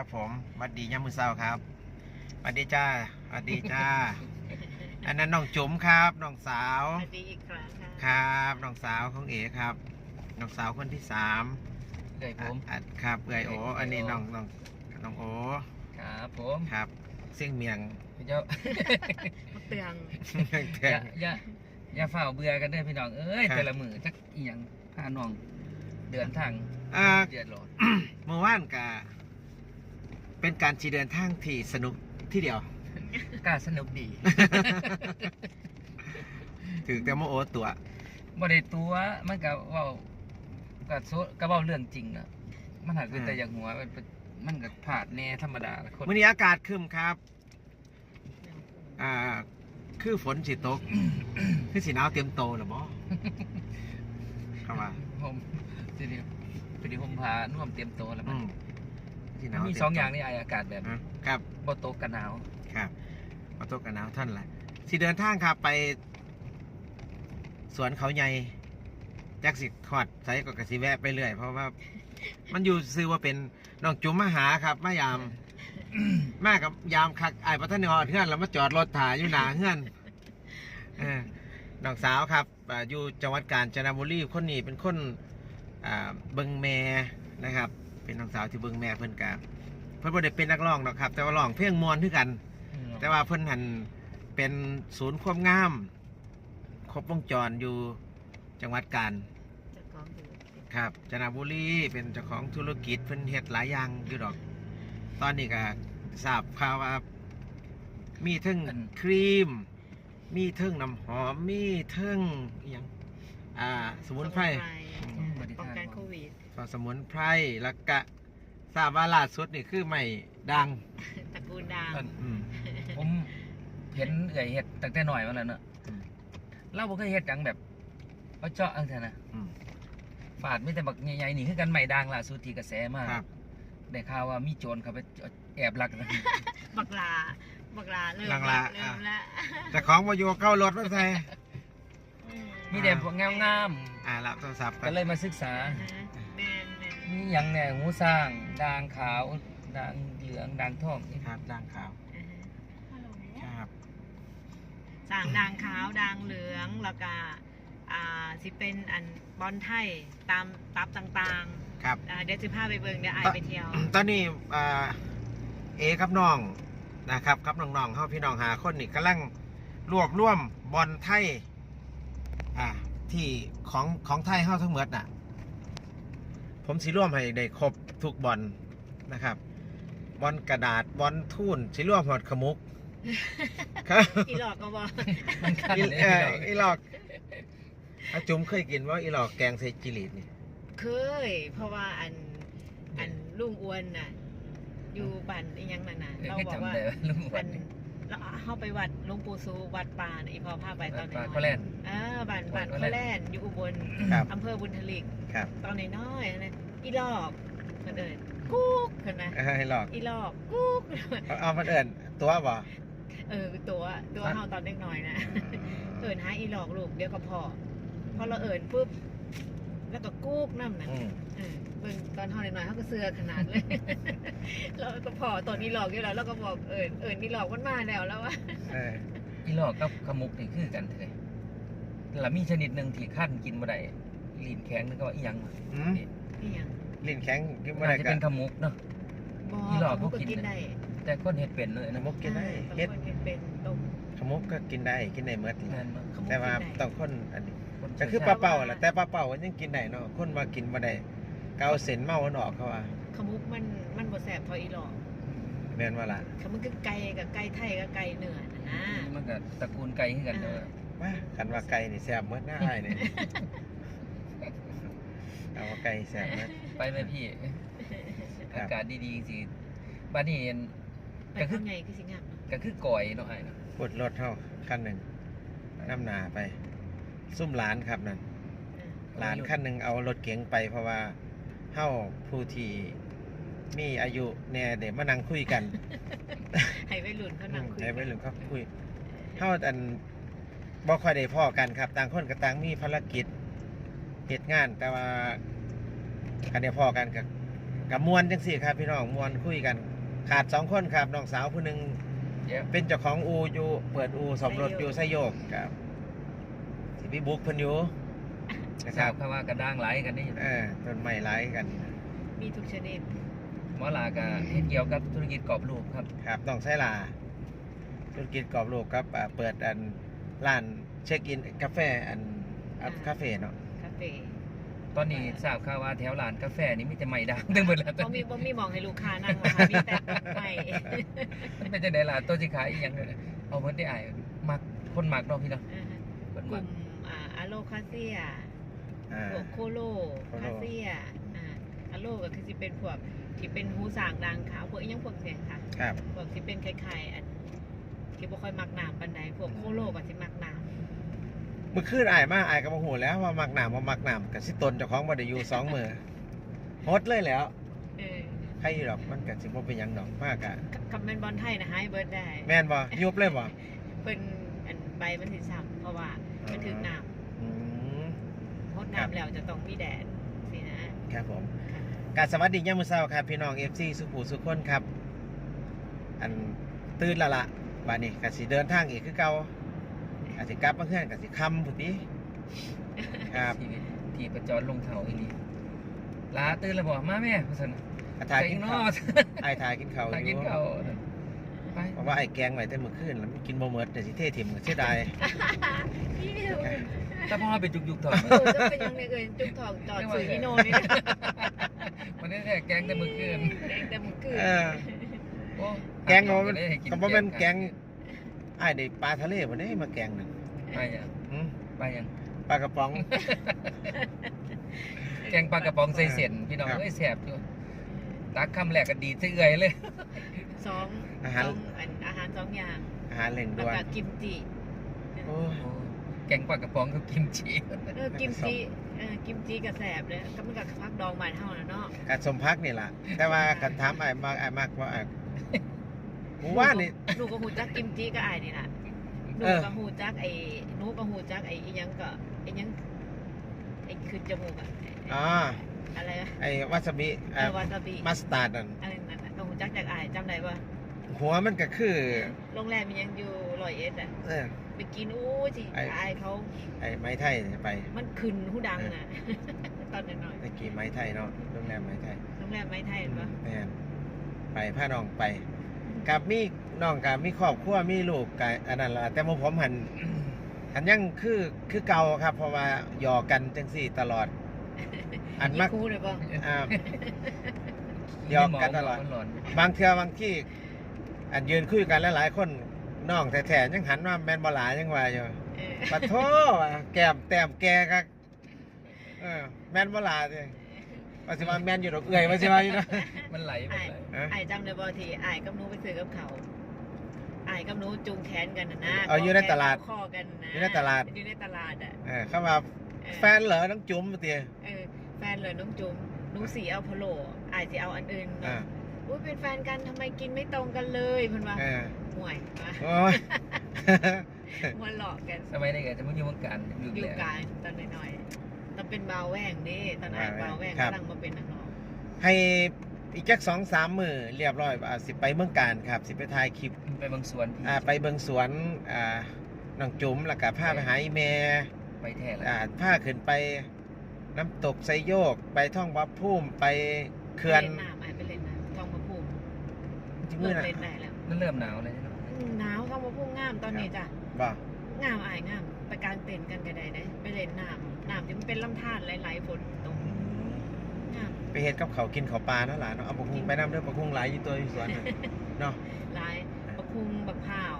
ครับ ผมสวัสดียามมือเศร้าครับสวัสดีจ้าสวัสดีจ้า อันนั้นน้องจุ๋มครับน้องสาวสวัสดีอีกครั้งค่ะครับน้องสาวของเอ๋ครับน้องสาวคนที่สามเอ้ยผมอะครับเอ๋ยโออันนี้น้องน้องน้องโอครับผมครับเสียงเมียงพี่เจ้ามะเตืองเตืออนย่าอย่าอย่าเฝ้าเบื่อกันเด้อพี่น้องเอ้ยครับแต่ละมือจักอีหยังพาน้องเดินทางอ่าเดือดร้อนเมื่อวานกะ เป็นการชีเดินทางที่สนุกที่เดียวกล้าสนุกดี ถึงแต่โมโอตัวบ่ได้ตัวมันก็เว้าก็โซก็เว้าเรื่องจริงอะมันหากคือแต่อย่างหัวมันเป็นมันก็พลาดแน่ธรรมดาละคนมื่อนี้อากาศครึมครับ อ่า คือฝนสิตก คือสีหนาวเตรียมโตหรือบ่เข้ามาผมทีนี้ทีนี้ผมพาน่วมเตรียมตัวแล้วอืมันม สิหมันานวมีเตรีสองโตอย่างนี่ไออากาศแบบฮะครับบ่ตกกันหนาวครับมาตกกันหนาวท่านแหละสิเดินทางครับไป สวนเขาใหญ่จักสิขอดใส่ก็กระสิแวะไปเรื่อย เพราะว่า มันอยู่ซื้อว่าเป็นน้องจุ๋มมาหาครับมายามมากับยามคักไอ้ายพัฒนหอดเฮือนแล้วมาจอดรถถ่ายอยู่หนาเฮือนเออน้องสาวครับอ่าอยู่จังหวัดกาญจนบุรีคนนี้เป็นคนอ่าเบิงแม่นะครับ เป็นน้องสาวที่เบิงแม่เพิ่นกะเพิ่นบ่ได้เป็นนักร้องหรอกครับ แต่ว่าร้องเพลงมวนคือกัน แต่ว่าเพิ่นหันเป็นศูนย์ความงาม ครบวงจรอยู่จังหวัดกาญจะกองอยู่ครับจนบุรีเป็นเจ้าของธุรกิจเพิ่นเฮ็ดหลายอย่างอยู่ดอก ตอนนี้ก็ทราบข่าวว่ามีเทั้งอันครีม มีเทั้งน้ำหอมมีเทั้งอหยังอ่าสมุนไพรอืมบริป้องการกันโควิดก็ สมุนไพรแล้วก็ทราบว่าล่าสุดนี่คือไม่ดังตระกูลดังอันอืม ผมเห็นเอื่อยเห็ดตั้งแต่หน่อยมาแล้วเนอะอืม เราบ่เคยเห็ดหยังแบบเอาเจาะอังเถอะนะอืม ฝาดไม่แต่บักใหญ่ๆนี่คือกันใหม่ดังล่ะสุดที่กระแสมากครับ ได้ข่าวว่ามีโจรเขาไปแอบลักนะ บักลา บักลา เริ่มบักลา เริ่มละแต่ของมาอยู่เก้ารถไม่ใช่ อืมีแต่พวกงามอ่ารับโทรศัพท์ๆกัก็นเลยมาศึกษาอ่าฮะแม นแมนมีหยังแหน่หูสร้าง ด่างขาว ด่างเหลือง ด่างทองนี่ครับดังขาวอ่าฮะครับสั่งด่างขาวด่างเหลืองแล้วก็อ่าสิเป็นอันบอลไทยตามตับต่างครับ ๆอ่าเดี๋ยวจะพาไปเบิ่งเดี๋ยวไอายไปเที่ยว ตอนนี้อ่าเอครับน้องนะครับครับน้องๆเขาพี่น้องหาคนนี่กำลังรวบรวมบอลไทยอ่าที่ของของไทยเข้าทั้งหมดน่ะ ผมสิร่วมให้ได้ครบทุกบอลนะครับบอลกระดาษบอลทุ่นสิร่วมหอดขมุกครับอีหลอกก็บอกมันคันอีเลยเอพี่อน้องอีหลอกอาจุ๋มเคยกินว่าอีหลอกแกงใส่จิริตนี่ เคย เพราะว่าอันอันลุงอ้วนน่ะ อยู่บ้านอีหยังนั่นน่ะเอ้ยเราไม่บอกจำว่าได้ว่าลุงอ้วอันน เราเข้าไปวัดหลวงปู่ซูวัดป่าน่ะอีพอพาไปตอนปลาน้อยโคแลนด์อ่าบ้านบ้านวัดโคโคแลนด์แลนด์อยู่อุบลครับ อำเภอบุญทลิกครับ ตอนน้อยๆนะอีหลอกเพิ่นเอิ้นกุ๊กเพิ่นนะเออให้หลอก อีหลอกกุ๊กเอาเอามันเอิญตัวบ่เออตัวตัวเฮาตอนเด็กน้อยนะ เอิ้นหาอีหลอกลูกเดี๋ยวก็พอพอเราเอิ้นปุ๊บ แล้วก็กุ๊กนำน่ะอืมเออ เบิ่งตอนเฮาน้อยๆเฮาก็เสือขนาดเลยแล้วก็พอตอนนี้หลอกอยู่แล้วแล้วก็บอกเอิญเอิญนี่หลอกมันมาแล้วแล้วว่าเอออีหลอกกับขมุกนี่คือกันเลยแล้วมีชนิดหนึ่งที่ขั้นกินบ่ได้ลิ้นแข็งนึกว่าอีหยังอืมนี่นี่ยังลิ้นแข็งกินไม่น่าได้จะกัเป็นนขมุกเนาะบออีหลอกก็กิน ได้แต่คนเห็ดเป็นเลยขนะมุกกินได้เฮ็ดเเป็นต้มขมุกก็กินได้กินได้เมื่อทีแม่นบ่ขมุกแต่ว่าต้องคนอันนี้คนก็คือปลาเป่าแหละแต่ปลาเป่ามันยังกินได้เนาะคนมากินมาได้ เอาเส้นเมามันออกเขาว่าขมุกมันมันบ่แสบเท่าอีหลอกแม่นว่าล่ะขมุกคือไก่กับไก่ไทยกับไก่เนื้อนะนะมันก็ตระกูลไก่คือกันเด้อว่าคันว่าไก่นี่แซ่บเมื่อหน้าอ้ายนี่เอาว่าไก่แซ่บเมื่อ ไปไหมพี่ครับ อากาศดีๆสิบ้านนี้เห็น ไปก็คือ ข้างในคือสิงามเนาะก็คือก่อยเนาะไอ้เนาะปวดรถเท่าคันหนึ่งน้ำหนาไป ซุ่มหลานครับนั่น เออหลานขั้นหนึ่งเอารถเก๋งไปเพราะว่า เฮาผู้ที่มีอายุแน่เดี๋ยวมานั่งคุยกันให้วัยรุ่นเขานั่งคุยให้ไปหลุมเขาคุยเฮาอันบ่ค่อยได้พ่อกันครับ ต่างคนกับต่างมีภารกิจเหตุงานแต่ว่ากันได้พ่อกันกับกับมวนจังสี่ครับ พี่น้องมวนคุยกัน ขาดสองคนครับน้องสาวผู้หนึ่งเดี๋ยวเป็นเจ้าของอูอยู่เปิดอูสมรถอยู่ไซโยกครับสิพี่บุ๊กเพิ่นอยู่ นะคทรารับบข่าวว่ากระด้างไหลกันนี่เออต้นไม้ไร้กันมีทุกชนิดหมอลากะเฮ็ดเกี่ยวกับธุรกิจกรอบรูปครับ ครับต้องใช้ลาธุรกิจกรอบโลกครับอ่าเปิดอันร้านเช็คอินกาแฟอันอัพคาเฟ่เนาะคาเฟ่ตอนนี้ทราบข่าวว่าแถวร้านกาแฟนี่มีแต่ไม่ดังทั้งหมดแล้วตอบ่นมีนี้บ่มีหมองให้ลูกค้านั่งหรอกค่ะมีแต่ไม่มันเป็นจังได๋ล่ะตัวสิขายอีหยังเนี่ยเอาเพิ่นได้อ้ายมักคนมักเนาะพี่เนาะอ่าฮะเพิ่นกมัลุ่กมอ่าอะโลคาเซีย อ่า พวกโคโลโคโล คาเซียอ่าอะโลก็คือสิเป็นพวกที่เป็นหูสางดังขาวพวกอีหยังพวกเสียงค่ะ ครับ พวกที่เป็นคล้ายๆอันที่บ่ค่อยมักน้ำปานใดพวกโคโลก็สิมักน้ำเมื่อคืนอายมาอายก็บ่ฮู้แล้วว่ามักน้ำบ่มักน้ำก็สิตนเจ้าของบ่ได้อยู่สองมือฮดเลยแหล้วเออใครอยู่ดอกมันก็สิบ่เป็นหยังดอกมากอะคำเป็นบอลไทยนะให้เบิร์ดได้ แม่นบ่ยุบเลยบ่เพิ่นอันใบมันสิซ้ำเพราะว่ามันถึงน้อืมำพดครับ น้ำแล้วจะต้องมีแดดสินะครับผมกรสวัสดียามมื้อเช้าครับ พี่น้อง FC สุภูสุขคนครับ อันตื่นและละบัดนี้ก็สิเดินทางอีกคือเก่าอาจสิกลับมาเฮือนก็สิค่ำพุ่นติครับชีวิตที่ประจรลงเท่าอีหลีลาตื่นแล้วบ่มาแม่ว่าซั่นอาถ่ายกินเนาข้าวะไอ้ถ่ายกินข้าวอทางกินยู่ข้าวไปเพราะว่าไอ้แกงไว้แต่มื้อคืนแล้วมันกินบ่หมดเดี๋ยวสิเทถิ่มก็เสียดาย พี่เดียวถ้าพ่อไปจุกๆถอดเออจะเป็นยังไงเอ่ยจุกทองจอดสื่ออีโนนี่นะวันนี้แค่แกงแต่มื้อคืนแดงแต่มึงคือเออ โอ้แกงเนาะมันได้ให้ก็บ่แม่นแกงไอ้ายได้ปลาทะเลบ่ได้มาแกงนั่นไปยังหืมไปยัง ปลากระป๋อง แกงปลากระป๋องใส่เส้นพี่น้องครับ เอ้ยแซ่บอยู่ตักคำแรกก็ดีดใส่เอื่อยเลยสองอาหารสองอันอาหารสองอย่างอาหารเร่งแล้วด่วนก็กิมจิโอ้ยโอ้ แกงปลากระป๋องกับกิมจิเออกิมจิเออกิมจิกับแสบเลยก็มันกับพักดองบานเท่านั้นเนาะกสมพักนี่ล่ะ แต่ว่าคันถามไอ้ายมากไอ้ายมากว่าอ้ายหมู่ว่านนี่หนูก็หูจักกิมจิก็อายนี่แหละหนูเออก็หูจักไอ้หนูก็หูจักไอ้อีหยังก็ไอ้หยังไอ้ขึ้นจมูกอะไอ้อ๋ออะไรอะไอ้วาซาบิเอเอ่ออวาซาบิมัสตาร์ดนั่นอะไรนั่นน่ะก็หูจักจากอายจำได้ปะหัวมันก็คือ โรงแรมมียังอยู่ร้อยเอ็ดอะเออ ไปกินอู้จิไอ้ อายเขา ไอ้ไม้ไทยเนี่ยไปมันขึ้นหูดังอะ ตอนน้อยตะกี้ไม้ไทยเนาะโรงแรมไม้ไทยๆโรงแรมไม้ไทยเห็นปะแม่นไปพาน้องไปกับมีน้องกับมีครอบครัวมีลูกกับอันนั้นละแต่หมผมหันหันยังคือคือเก่าครับ เพราะว่าหยอกกันจังสี่ตลอด อันมัก มีคู่เลยปะอ่า หยอกกันตลอดหลอนบางเทื่อบางที่อันยืนคุยกันหลายๆคน น้องแท้ๆยังหันว่าแมนบหลายังว่าอยู่เออปะโทว่ะแก้มแต้มแกกักเออแมนบหลาสิว่าสิว่าแมนอยู่ดอกเอื่อยว่าสิว่าอยู่นะมันไหลมันอายไหลฮะอายจำได้บ่ที่อายกับหนูไปซื้อกับเขาอายกับหนูจูงแขนกันนะนะเอาอยู่ในตลาด คอกันนะอยู่ในตลาด อยู่ในตลาดอะเออเข้ามาเออแฟนเหรอน้องจุ๋มเตียเออแฟนเลยน้องจุ๋มหนูสีเอาพะโลอายสิเอาอันอื่นอ่าอุ้ยเป็นแฟนกันทำไมกินไม่ตรงกันเลยเพิ่นว่าเออห่วยมา โอ้ยหัวหลอกกันสมัยเด็กอะจะมึงอยู่วงการอยู่อยู่แล้วกลารตอนน้อยๆตอนเป็นบาวแหว่งนี่ตอนอ่านบาวแหว่งครับ กำลังมาเป็นนักร้องให้อีกจักสองสามมือเรียบร้อยอ่าสิไปเมืองการครับ สิไปถ่ายคลิปไปบางสวนพี่อ่าไปเบิงสวนอ่าน้องจุ๋มแล้วก็พาไปหาอีแม่ ไปแท้แล้วอ่าพาขึ้นไปน้ำตกไซโยก ไปท่องวัดพุ่มไปเขื่อนไปเล่นน้ำอายไปเล่นน้ำทองมาพุ่มจริงเลิมือกนะเล่นได้แล้วนั่นเริ่มหนาวเลยใช่ไหมอืมหนาวท องมาพุ่มงามตอนนี้จ้ะบ่งามอายงาม ไปกลางเต็นท์กันก็ได้นะไปเล่นน้ำน้ำที่มันเป็นลำธารไหลๆฝนตกงามไปเฮ็ดกับเขาวกินเขาวปลาเนาะหลานเนาะเอาบักฮุงไปน้ำเด้อบักฮุงหลายอยู่ตัวอยู่สวนน่ะเนาะหลายบักคุงบักพร้าว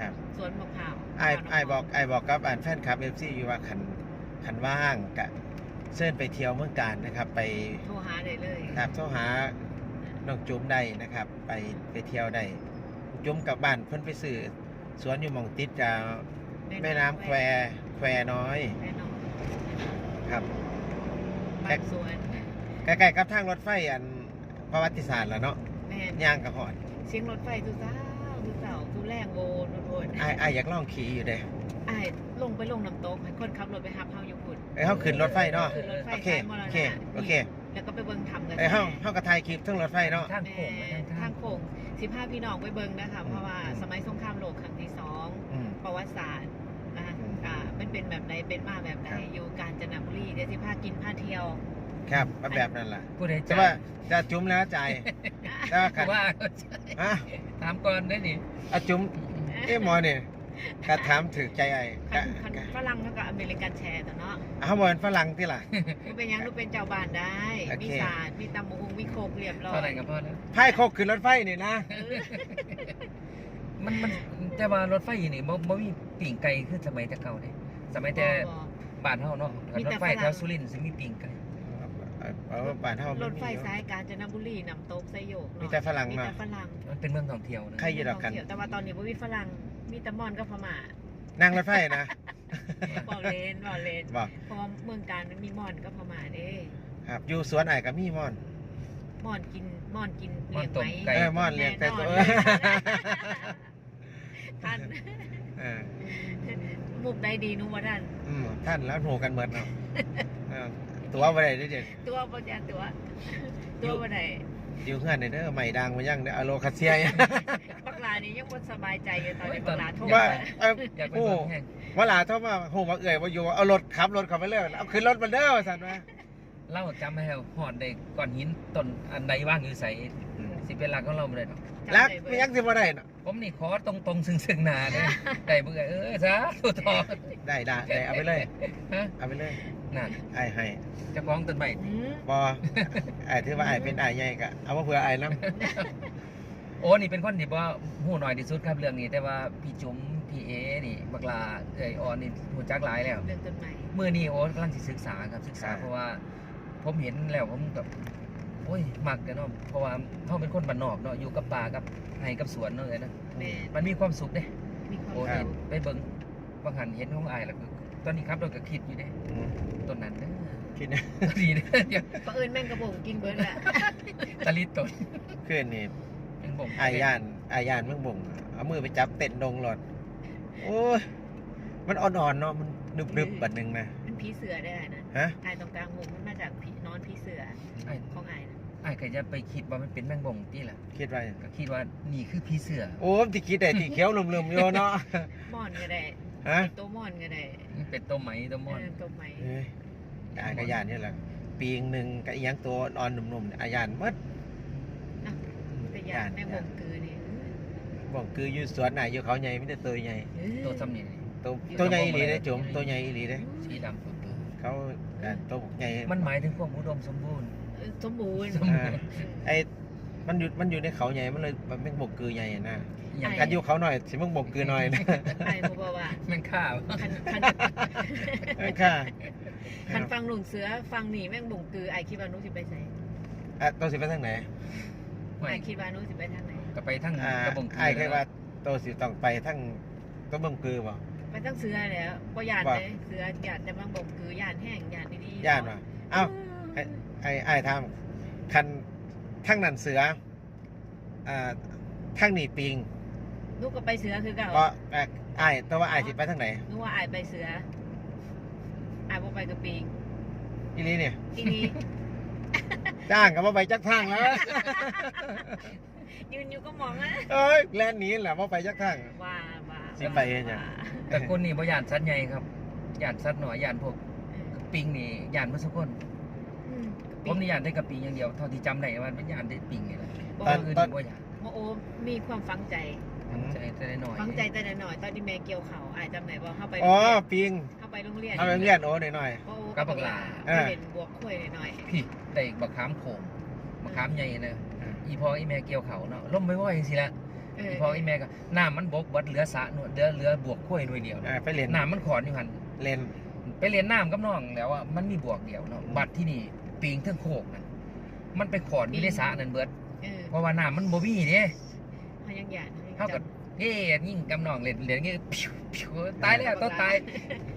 ครับสวนบักพร้าวไอ้ายพร้าวอ้ายน้ำหบอกไอ้ายบอกกับอ่านแฟนคลับเอฟซีอยู่ว่าขันขันว่างกะเชิญไปเที่ยวเมืองการนะครับ ไปโทรหาได้เลยครับโทรหาน้องจุ๋มได้นะครับ ไปไปเที่ยวได้ จุ๋มกลับบ้านเพิ่นไปซื้อสวนอยู่หมองติดกับแม่น้ำแควแควน้อยแม่น้องครับบ้านสวนใกล้ๆกับทางรถไฟอันประวัติศาสตร์แล้วเนาะแม่นย่างกับหอดเสียงรถไฟทุกเช้าทุกเช้าทุกแรงโวนโวนไอ้ไอ้ายอยากลองขี่อยู่เด้อ้ายลงไปลงน้ำตกให้คนขับรถไปหับเฮาอยู่พุ่น เอ้ยเขาขึ้นรถไฟเนาะขึ้นรถไฟโอเคสายมรณะโอเคโอเค แล้วก็ไปเบิ่งทำกันไอ้เฮาเฮากระทายคลิปทั้งรถไฟเนาะทางโค้งแม่ทางทาทางงโค้งสิบห้าพี่น้องไปเบิ่งนะคะเพราะว่าอืมสมัยสงครามโลกครั้งที่สองอืม ประวัติศาสตร์นะคะอืม อ่ามันเป็นแบบไหนเป็นมาแบบไหนครับอยู่กาญจนบุรีเดี๋ยวสิพากินพาเที่ยว ครับแบบนั้นล่ะ ผู้ใดแต่จ่าว่ายจะจุ้มแล้วจ่ายแต่ว่าคันว่าฮะถามก่อนได้นี่อาจุ้มเอ้หมอนี่ กระถามถือใจไอ้คักะนคันกะฝรั่งเขาก็อเมริกันแชร์แต่เนาะเอาบ่เป็นฝรั่งที่ล่ะลูกเป็นหยังลูกเป็นเจ้าบ้านได้โอเคมีศาสตร์มีตำมงมีโคกเรียบร้อยเท่าไหร่ก็พอแล้วไพ่โคกขึ้นรถไฟนี่นะเออมันมันแต่ว่ารถไฟนี่บ่บ่มีปิ่งไก่คือสมัยแต่เก่าเด้สมัยแต่บ่บ้านเฮาเนาะมีรแต่ถไฟฝรั่งแถวสุรินทร์สิมีปิ่งไก่เอาบ้านเฮาบ่มันรถไฟมีสายกาญจนบุรีนำโต๊ะไซโยกเนาะมีแต่ฝรั่งมีมาแต่ฝรั่งมันเป็นเมืองท่องเที่ยวนะใครอยู่ดอกกันแต่ว่าตอนนี้บ่มีฝรั่ง มีแต่มอนกับพม่านั่งรถไฟนะบ่เลนบ่เลนบอกเพราะว่าเมืองการมันมีมอนกับพม่าเด้ครับ อยู่สวนไอ้กับมีม่อน มอนกินมอนกินม่อนเลี้ยงต้มไหมไก่เออม่อนเลี้ยงไก่ตัวแน่นอนท่านเออมุกใดดีหนุว่าท่านอืมท่านแล้วโหกันเหมือนเนาะเออตัวบ่ได้เด้อเด็ดตัวบ่จ้าตัว ตัวบ่ได้ อยู่เฮือนนี่เด้อใหม่ดังมายังเด้ออะโลคาเซียบักลานี่ยังบ่สบายใจอยู่ตอนนี้บักลาโทรว่ามาเอออยากไปโอ้เบิ่งแห้งว่าหลาโทรมาโหมาเอ่ยว่าอยู่เอารถขับรถเข้าไปเลยเอาขึ้นรถมาเด้อสั่นว่าเล่าจำให้ฮอดได้ก้อนหินต้นอันใดว่างอยู่ใส่สิเป็นหลักของเราบ่ได้ดอกรักจำด้ไม่ยักสิบ่ได้เนาะผมนี่ขอตรงๆซึ่งๆหน้าเด้อได้เบิ่งเออซะตัวทอได้ได้ได้เอาไปเลยฮะเอาไปเลย นั่นไอ้ให้เจ้าของต้นไม้อืมบอไอ้ถือว่าไอ้เป็นไอ้ใหญ่ก็เอามาเผื่อไอ้น้โอ้นี่เป็นคนที่บ่ฮู้น้อยที่สุดครับเรื่องนี้ แต่ว่าพี่จุ๋มพี่เอนี่บักลาเอ้ยออนนี่ฮู้จักหลายแล้ว เรื่องต้นไม้มื่อนี้โอ๊ตกำลังสิศึกษาครับศึกษาเพราะว่า ผมเห็นแล้วผมแบบโอ้ยมักกันเนาะเพราะว่าเขาเป็นคนบ้านนอกเนาะอยู่กับป่ากับไห้กับสวนเนาะเลยนะแม่มันมีความสุขเด้มีความโอ้ยสุขไปเบิ่งบางหันเห็นของอายแล้วก็ ตอนนี้ครับเราก็คิดอยู่เด้ำอืมต้นนั้นเด้อคิดนะดีเด้อเดี๋ยวก็เอิ้นแม่งกระบงกินเบิดแหละตะลิดต้นขึ้นนี่ยังบ่งไอ้ย่านไอ้ย่านเมืองบงเอามือไปจับเต้นดงหลอดโอ้ยมันอ่อนๆเนาะมันนึบๆบัดหนึงนะมันผีเสือได้นะฮะอายตรงกลางมุมมันมาจากผีนอนผีเสือไอ้ของอายนะไอ้ายก็จะไปคิดว่ามันเป็นแมงบ่งที่ล่ะคิดว่าหยังก็คิดว่านี่คือผีเสือ โอ้ยที่คิดได้ที่เขียวลืมๆอยู่เนาะมอนก็ได้ ฮะ ตัวมอนก็ได้มันเป็นตัวไหมตัวมอน เออตัวไหมเอ้ยไอ้กระยานนี่แหละปีงหนึ่งกับอีหยังตัวอ่อนหนุ่มๆเนี่ยอายานหมดแต่ยาแม่งบงกือนี่บอกคืออยู่สวนไหนอยู่เขาใหญ่ไม่ได้ตัวใหญ่เออตัวซ้ำนี่ตัวตัวใหญ่อีหลีได้อจุ๋มตัวใหญ่อีหลีได้อสีดำตัวตัวเขาอะตัวใหญ่ มันหมายถึงความอุดมสมบูรณ์ เออสมบูรณ์สมบูรณ์อ่าไอ้มันอยู่มันอยู่ในเขาใหญ่มันเลยมันเป็นบกคือใหญ่อะนะ อย่างกันอยู่เขาหน่อยสิมึงบกคือหน่อยนะไอ้บอกว่าแม่งข้าวคันคันเออค่ะคันฟังหนุนเสือฟังหนีแม่งบงกือไอ้คิดว่าหนุสิไปไหนอะตัวสิไปทางไหนไม่ไอ้คิดว่าหนุสิไปทางไหนก็ไปทั้งอ่ากระบงไอ้เคยว่าตัวสิต้องไปทั้งตัวบงคือบ่ไปทั้งเสือแล้วก็ยานว่าเลยเสือยานแต่บางบงกือยานแห้งยานดีๆย่านว่ะเอ้าไอ้ไอ้ไอ้ทำคันทั้งนั้นเสืออ่าทั้งนี่ปิง นุกก็ไปเสือคือเก่าก็ไอ้ไอ้ตัวว่าไอ้สิไปทางไหนนุกว่าไอ้ไปเสือไอ้บ่ไปกับปีงอีนี้เนี่ยทีนี้ จ้างกับว่าไปจักทางแล้ว ยืนอยู่ก็มองนะเอ้ยแล่นหนี้แหละว่าไปจักทาง ว่าว่าสิไปเฮ็ดหยัง ว่าแต่คนนี่บ่ยานสัตว์ใหญ่ครับยานสัตว์หน่อยยานพวกปิงนี่ยานเมื่อสักคน อืมผมนี่ยานได้กับปิงอย่างเดียวเท่าที่จำได้ว่ามันยานได้ปิงนี่แหละบตออกนอื่นนี่บ่ยาน โมโอมีความฝังใจ ใจแต่น้อยฝังใจแต่หน่อยๆตอนที่แม่เกี่ยวเขาอายจำไหนว่าเข้าไปอ๋อปิงเข้าไปโรงเรียนเอาไปเรียนโอ้หน่อยโอ้กับบักหลาเออเป็นบวกคุยหน่อยพี่ได้บักขามโขงบักขามใหญ่นะๆอ่าอีพออีแม่เกี่ยวเขาเนาะล่มไม่ไหวจังซี่ละๆเอีพออีแม่ก็น้ำมันบกเบัดเหลือสระหนวดเหลือเหลือบวกข้วยหน่วยเดียวอ่าไปเรียนน้ำมันขอนอยู่หั่นเรียนไปเรียนน้ำกับน้องแล้วอะมันมีบวกเดียวเนาะบัดที่นี่ปิงเทั้งโคกนั่นมันไปขอนอยู่ในสระนั่นเบิดเออเพราะว่าน้ำมันบ่มีเด้เขายังหยาด เท่ากับเฮ้ยิ่งกำนองเล่นเล่นงี้พิวพิวตายแล้วต้องตาย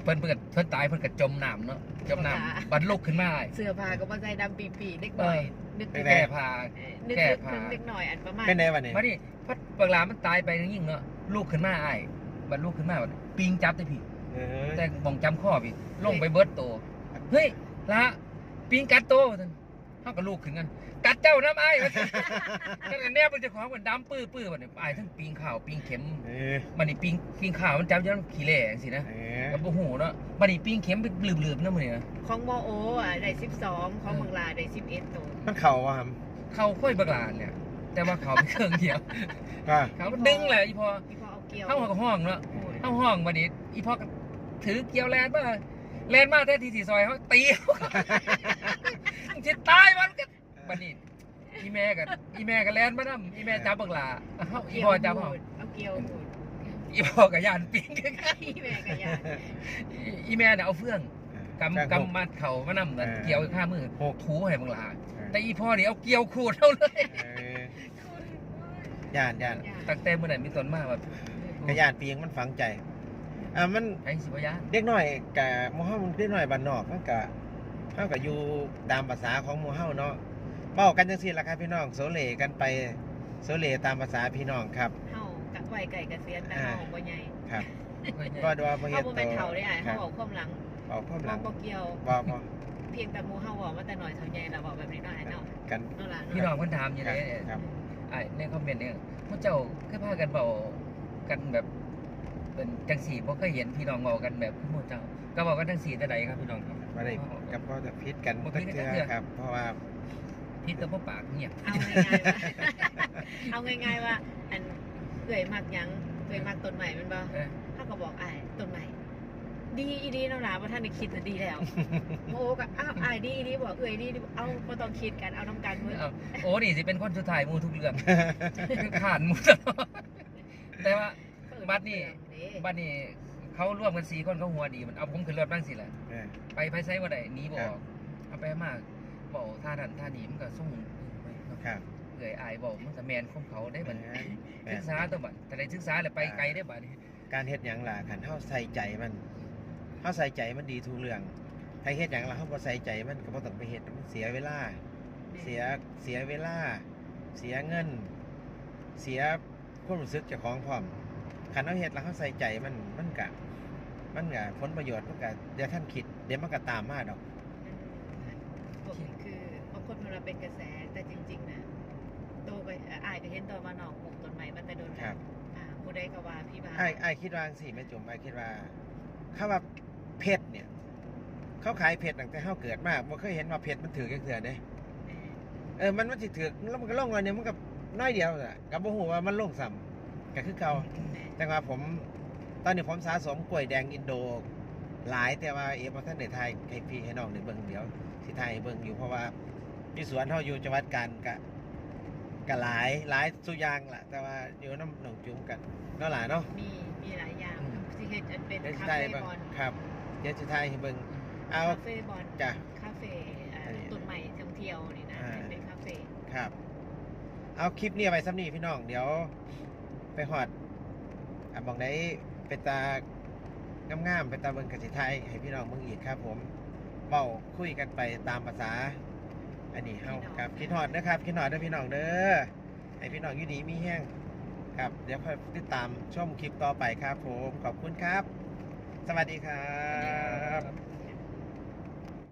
เพิ่นเพิ่นก็เพิ่นตายเพิ่นก็จมน้ำเนาะจมน้ำบัดลุกขึ้นมาเสื้อผ้าก็มาใส่ดำปีปีๆเล็กหน่อยนึกเป็นถึงไงแก้ผ้าเออนึกแก้ถึงผ้าเล็กหน่อยอันประมาณเป็นไงวะเนี่ยมาดิพัดปลามันตายไปยิ่งเนาะลูกขึ้นมาอ้ายบัดลูกขึ้นมาบัดปิงจับได้พี่เออแต่บ่องจำข้อพี่ลงไปเบิดโตเฮ้ยละปิงกัดโตท่าน เฮาก็ลูกขึ้นกัน กัดเจ้าน้ำไอ้ายว่าซั่นก็แน่มันจะของมันดำปื้อปื้อบัดนี้อ้ายทั้งปิงข้าวปิงเข็มเออบัดนี้ปิงปิงข้าวมันจับยันขี้แหล่จังซี่นะเออก็บ่ฮู้เนาะบัดนี้ปิงเข็มไปหลืบๆนำมื้อนี้นะของโมโออะได้สิบสองของบังลาได้สิบเอ็ดตัวมันเข่าว่ะครับเข้าค่อยบักหลานเนี่ยแต่ว่าเขาไปเครื่องเดียวก็เขาดึงแหละอีพอพี่พอเอาเกี่ยวเข้าหัวกับห้องเนาะ โอ้ย เข้าห้องบัดนี้อีพอก็ถือเกี่ยวแลนมา แลนมาแท้ทีสี่ซอยเขาตีเขามึงจะตายมันก็บัดนี้อีแม่กับอีแม่กับแลนมานํอีแม่จับบักหลาเอ้าอีเกี่ยวพอจับหูเฮาดเอาเกี่ยวหูดอีพอกับยานปิงพี่แม่กะยานอีแม่เนี่ยเอาเฟื่องกำกำมัดเข่ามานำนั่นเกี่ยวข้ามือหกถูให้บักหลาแต่อีพ่อนี่เอาเกี่ยวขูดเอาเลยเออย่านย่านตั้งแต่เมื่อไหร่มีต้นมาแบบกระย่านปีงมันฝังใจ อ่ามันไอ้สิบยานเด็กน้อยกะหมู่เฮามันเด็กน้อยบ้านนอกมันกะเฮาก็อยู่ตามภาษาของหมู่เฮาเนาะเว้ากันจังซี่ล่ะครับพี่น้องโซเลกันไปโซเลตามภาษาพี่น้องครับ เฮากะไว้ไก่กะเซียนแต่อ่าเฮาบ่ใหญ่ครับก็ดูว่าบ่เฮาเฮ็ดบ่ตัแม่นวเฒ่าได้อ้ายครัเฮาบเอาความหลังเอาความหลังบ่เกี่ยวบ่บ่เพียงแต่หมู่เฮาเว้ามาแต่น้อยเท่าใหญ่แล้วเว้าแบบนี้เนาะอ้ายเนาะกันเนาะล่ะพี่น้องเพิ่นถามอยู่คเลรับยครับไอ้ในคอมเมนต์เนี่ยพวกเจ้าเคยพากันเบากันแบบ เป็นจังสีบ่เคยเห็นพี่น้องเบากันแบบพวกเจ้า ก็บอกกันจังสีแต่ใดครับพี่น้องครับบ่ได้กับพ่อจะพิษกันบ่ตั้งผิดเทื่กันจักเทื่ออครับ เพราะว่าพี่กับพ่อปากเงียบเอาง่ายๆว่าเอาง่ายๆว่า อันเอื่อยมักหยังเอื่อยมักต้นใหม่แมันบ่เออเฮาก็บอกอ้ายต้นใหม่ดีอีดีเนาะล่ะว่าท่านได้คิดน่ะดีแล้วโมโอก็อ้าวอ้ายดีอีดีบอกเอื่อยดีดีเอาบ่ต้องคิดกันเอาน้ำกันเว้ยเอาโอ้นี่สิเป็นคนสุดท้ายหมูทุกเรื่องคือขานหมูตลอดแต่ว่าบัดนี้ บ้านนี้เขาร่วมกันสี่คนเขาหัวดีมันเอาผมขึ้นรถบ้างสิแหละเออ ไปไปไซว่าใดหนีบอครัอบกเอาไปมากบอกท่าดันท่าหนีมันก็ส่งเออครับเอื่อยอายบอกมันก็แมนของเขาได้บัดแม่นแม่ศึนกษาตัวบัดแต่ได้ศึกษาแล้วไปไกลได้บัดนี้การเฮ็ดหยังล่ะคันเฮาใส่ใจมันเฮาใส่ใจมันดีทุกเรื่องถ้าเฮ็ดหยังล่ะเฮาบ่ใส่ใจมันก็บ่ต้องไปเฮ็ดมันเสียเวลา เสียเสียเวลา เสียเงิน เสียความรู้สึกเจ้าของพร้อม คันเฮาเฮ็ดแล้วเฮาใส่ใจมันมันก็มันก็ผลประโยชน์มันก็เดี๋ยวท่านคิดเดี๋ยวมันก็ตามมาดอกพวกนี้คือบางคนเวลาเป็นกระแสแต่จริง ๆนะโตก็อายก็เห็นตัวมานอกปลูกต้นใหม่มาแต่โดนคแล้รัวบอ่าผู้ใดก็ว่าพี่บาไอ้ไอ้ายคิดว่าจังสิแม่จุ๋มไอ้ายคิดว่าคำว่าเพชรเนี่ย เขาขายเพชรตั้งแต่เฮาเกิดมาบ่เคยเห็นว่าเพชรมันถือจังเทื่อเด้เออมันมันสิถือแล้วมันก็ลงวันนี้มันก็น้อยเดียวน่ะกับบ่ฮู้ว่ามันลงซ้ำก็คือเก่า แต่ว่าผมตอนนี้ผมสะสมกล้วยแดงอินโดหลายแต่ว่าเอฟบ่ทันได้ทายให้พี่ให้น้องได้เบิ่งเดี๋ยวสิทายให้เบิ่งอยู่เพราะว่าที่สวนเฮาอยู่จังหวัดกาญกะก็หลายหลายสุอย่างล่ะ แต่ว่าอยู่น้ำหนองจุ้มกันเนาะหลายเนาะมีมีหลายอย่างอืมที่เห็นอันเป็นเดี๋ยวสิคาทายเฟ่เบิ่งบอลครับเดี๋ยวสิทายให้เบิ่งเอาคาเฟ่บอลจ้ะคาเฟ่อ่าอันนี้ต้นใหม่ท่องเที่ยวนี่นะอ่าเป็นคาเฟ่ครับ เอาคลิปนี้เอาไว้ซ้ำนี้พี่น้องเดี๋ยวไปหอด อะบอกได้เป็นตางามๆเป็นตาเบิงกสิไทยให้พี่น้องเมืองอีกครับ ผมเบาคุยกันไปตามภาษา อันนี้เฮาครับคิดหอดนะครับคิดหอดเด้อพี่น้องเด้อให้พี่น้องอยู่ดีมีแห้งครับ เดี๋ยวค่อยติดตามชมคลิปต่อไปครับ ผมขอบคุณครับ สวัสดีครับ